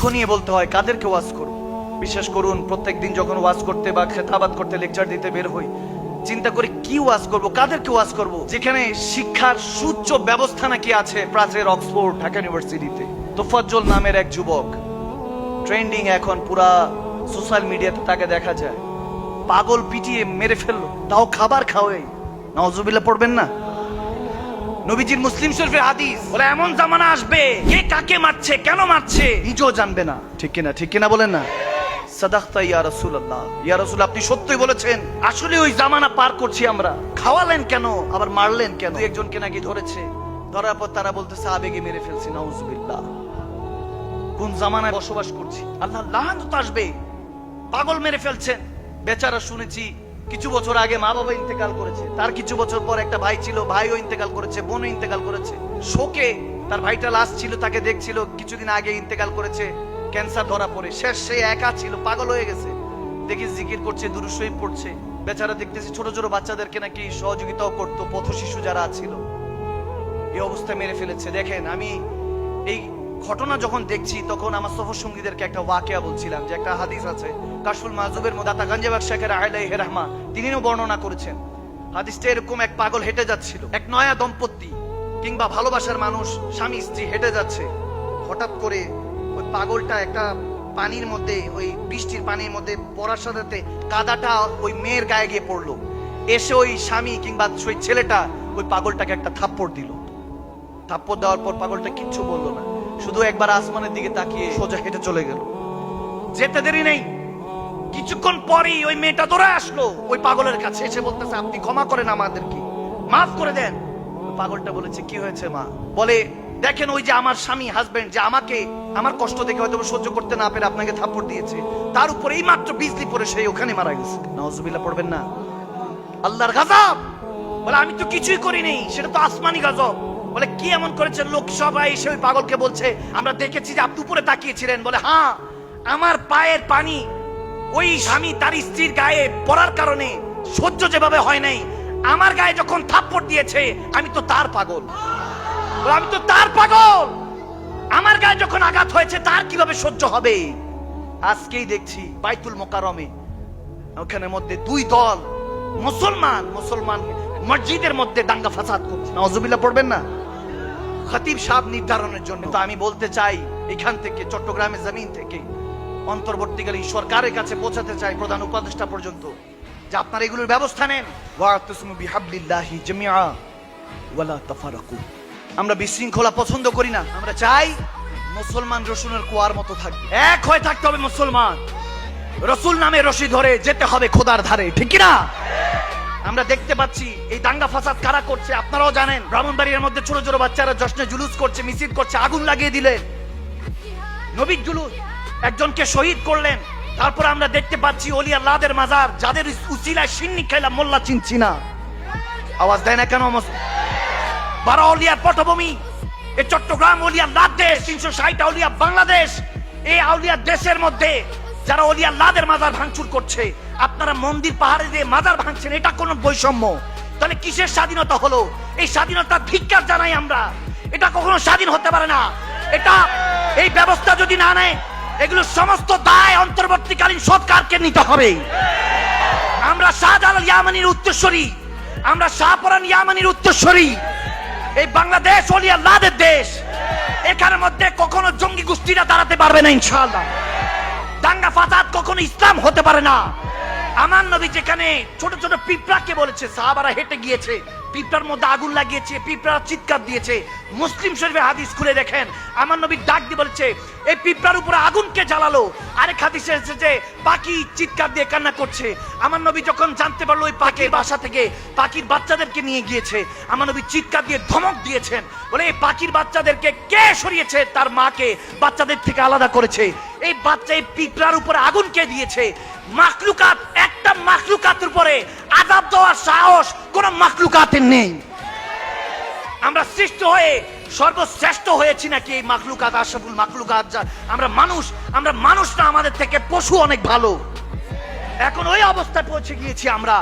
দুঃখ নিয়ে বলতে হয়, কাদেরকে ওয়াজ করব বিশ্বাস করুন, প্রত্যেক দিন যখন ওয়াজ করতে বা খেতাবাদ করতে লেকচার দিতে বের হই, চিন্তা করে কি ওয়াজ করব, কাদেরকে ওয়াজ করব? যেখানে শিক্ষার সুচ্চ ব্যবস্থা নাকি আছে প্রাচের অক্সফোর্ড ঢাকা ইউনিভার্সিটিতে। তোফাজ্জল নামের এক যুবক, ট্রেন্ডিং এখন পুরা সোশ্যাল মিডিয়াতে তাকে দেখা যায়। পাগল পিটিয়ে মেরে ফেলল, তাও খাবার খাওয়াই। নওজুবিল্লাহ পড়বেন না? নবীজির মুসলিম শরীফের হাদিস। বলে এমন জামানা আসবে কে কাকে মারছে কেন মারছে নিজেও জানবে না। ঠিক কিনা ঠিক কিনা বলেন না? সাদাক্তা ইয়া রাসূলুল্লাহ। ইয়া রাসূল আপনি সত্যই বলেছেন। আসলে ওই জামানা পার করছি আমরা। খাওয়ালেন কেন? আবার মারলেন কেন? দুই একজনকে নাকি ধরেছে। ধরার পর তারা বলতেছে আবেগে মেরে ফেলছি নাউজুবিল্লাহ। কোন জামানায় বসবাস করছি? আল্লাহ লাহানত আসবে। পাগল মেরে ফেলছেন। বেচারা শুনেছি কিছু বছর আগে মা বাবা ইন্তেকাল করেছে। তার কিছু বছর পর একটা ভাই ছিল, ভাইও ইন্তেকাল করেছে, বোনও ইন্তেকাল করেছে। শোকে তার ভাইটা লাশ ছিল, তাকে দেখছিল, কিছুদিন আগে ইন্তেকাল করেছে, ক্যান্সার ধরা পড়ে। শেষ সে একা ছিল, পাগল হয়ে গেছে। দেখি জিকির করছে দুরুসই পড়ছে। বেচারা দেখতেছি ছোট ছোট বাচ্চাদেরকে নাকি সহযোগিতাও করতো পথ শিশু যারা ছিল। এই অবস্থায় মেরে ফেলেছে। দেখেন, আমি এই ঘটনা যখন দেখছি, তখন আমার সফর সঙ্গীদেরকে একটা ওয়াকিয়া বলছিলাম যে একটা হাদিস আছে, কাশফুল মাহজুবের মধ্যে গাঞ্জাবাগ শেখের আয়লাই রহমা, তিনিও বর্ণনা করেছেন। হাদিসটা এরকম এক পাগল হেঁটে যাচ্ছিল, এক নয়া দম্পতি কিংবা ভালোবাসার মানুষ, স্বামী, স্ত্রী হেঁটে যাচ্ছে। হঠাৎ করে ওই পাগলটা একটা পানির মধ্যে, ওই বৃষ্টির পানির মধ্যে পড়ার সাথে কাদাটা ওই মেয়ের গায়ে গিয়ে পড়ল। এসে ওই স্বামী কিংবা ওই ছেলেটা ওই পাগলটাকে একটা থাপ্পড় দিল। থাপ্পড় দেওয়ার পর পাগলটা কিচ্ছু বলল না। শুধু একবার আসমানের দিকে তাকিয়ে সোজা হেঁটে চলে গেল। যেতে দেরি নেই। কিছুক্ষণ পরেই ওই মেয়েটা দৌড়ে আসলো। ওই পাগলের কাছে এসে বলতেছে, আপনি ক্ষমা করেন আমাদেরকে। মাফ করে দেন। পাগলটা বলেছে, কি হয়েছে মা? বলে, দেখেন ওই যে আমার স্বামী হাজবেন্ড যে আমাকে আমার কষ্ট দেখে হয়তো সহ্য করতে না পেরে আপনাকে থাপ্পড় দিয়েছে। তার উপর এই মাত্র বিজলি পরে সেই ওখানে মারা গেছে। নজবিল্লা পড়বেন না। আল্লাহর গাজব! বলে, আমি তো কিছুই করিনি সেটা তো আসমানি গাজব। বলে, কি এমন করেছে লোক? সবাই এসে ওই পাগলকে বলছে, আমরা দেখেছি যে আপনি উপরে তাকিয়েছিলেন। বলে হ্যাঁ আমার পায়ের পানি ওই স্বামী তার স্ত্রীর গায়ে পড়ার কারণে সহ্য যেভাবে হয় নাই। আমার গায়ে যখন থাপ্পড় দিয়েছে, আমি তো তার পাগল। আমি তো তার পাগল! আমার গায়ে যখন আঘাত হয়েছে, তার কীভাবে সহ্য হবে? আজকেই দেখছি বাইতুল মোকারমে ওখানে মধ্যে দুই দল মুসলমান মুসলমান মসজিদের মধ্যে দাঙ্গা ফাসাদ করছে। নজুবিল্লাহ পড়বেন না? খতিব সাহেব নির্ধারণের জন্য। তো আমি বলতে চাই এখান থেকে চট্টগ্রামের জমিন থেকে অন্তর্বর্তীকালীন সরকারের কাছে পৌঁছাতে চাই প্রধান উপদেষ্টা পর্যন্ত। যে আপনারা এগুলোর ব্যবস্থা নেন। ওয়াতাসিমু বিহাবলিল্লাহি জামিআ ওয়ালা তাফারাকু। আমরা বিশৃঙ্খলা পছন্দ করি না। আমরা চাই মুসলমান রসুনের কুয়ার মতো থাকবে। এক হয়ে থাকতে হবে মুসলমান। রসুল নামে রশি ধরে যেতে হবে খোদার ধারে। ঠিক না আমরা দেখতে পাচ্ছি, এই দাঙ্গা ফাসাদ কারা করছে আপনারাও জানেন। ব্রাহ্মণবাড়িয়ার মধ্যে ছোট ছোট বাচ্চারা জশ্নে জুলুস করছে, মিছিল করছে, আগুন লাগিয়ে দিলেন। নবীর জুলুস একজনকে শহীদ করলেন। তারপর আমরা দেখতে পাচ্ছি অলি আল্লাহদের মাজার, যাদের উচিলায় সিন্নি খাইলাম, মোল্লা চিনছি না আওয়াজ দেয় না কেন বারো অলিয়ার পটভূমি এই চট্টগ্রাম অলিয়ার লাদ দেশ, তিনশো ষাট আউলিয়া বাংলাদেশ এই আউলিয়ার দেশের মধ্যে যারা অলিয়া লাদের মাজার ভাঙচুর করছে আপনারা মন্দির পাহাড়ে দিয়ে মাজার ভাঙছেন, এটা কোন বৈষম্য। তাহলে কিসের স্বাধীনতা হলো? এই স্বাধীনতা ধিক্কার জানাই আমরা। এটা কখনো স্বাধীন হতে পারে না। এটা এই ব্যবস্থা যদি না নেয়, এগুলো সমস্ত দায় অন্তর্বর্তীকালীন সরকারকে নিতে হবে। আমরা শাহজালাল ইয়ামানির উত্তরস্বরী আমরা শাহপরান ইয়ামানির উত্তরস্বরী এই বাংলাদেশ অলি আল্লাহদের দেশ। এখানের মধ্যে কখনো জঙ্গি গোষ্ঠীরা দাঁড়াতে পারবে না, ইনশাআল্লাহ। দাঙ্গা ফাসাদ কখনো ইসলাম হতে পারে না। আমার নবী যেখানে ছোট ছোট পিঁপড়াকে বলেছে, সাহাবারা হেঁটে গিয়েছে, পিঁপড়ার মধ্যে আগুন লাগিয়েছে, পিঁপড়ার চিৎকার দিয়েছে। মুসলিম শরীফে হাদিস খুলে দেখেন আমার নবী ডাক দিয়ে বলেছে এই পিঁপড়ার উপরে আগুনকে জ্বালালো। আরেক হাদিসে এসেছে যে পাখি চিৎকার দিয়ে কান্না করছে। আমার নবী যখন জানতে পারল ওই পাখির বাসা থেকে পাখির বাচ্চাদেরকে নিয়ে গিয়েছে আমার নবী চিৎকার দিয়ে ধমক দিয়েছেন। বলে এই পাখির বাচ্চাদেরকে কে সরিয়েছে? তার মাকে বাচ্চাদের থেকে আলাদা করেছে। এই বাচ্চা এই পিঁপড়ার উপরে আগুন কে দিয়েছে। মাকলুকাত একটা মাকলুকাতের উপরে আজাব দেওয়ার সাহস কোন মাকলুকাতের নেই। আমরা সৃষ্ট হয়ে সর্বশ্রেষ্ঠ হয়েছি নাকি এই মাকলুকাত আশাফুল মাকলুকাত যা আমরা মানুষ, আমরা মানুষটা আমাদের থেকে পশু অনেক ভালো। এখন ওই অবস্থায় পৌঁছে গিয়েছি আমরা।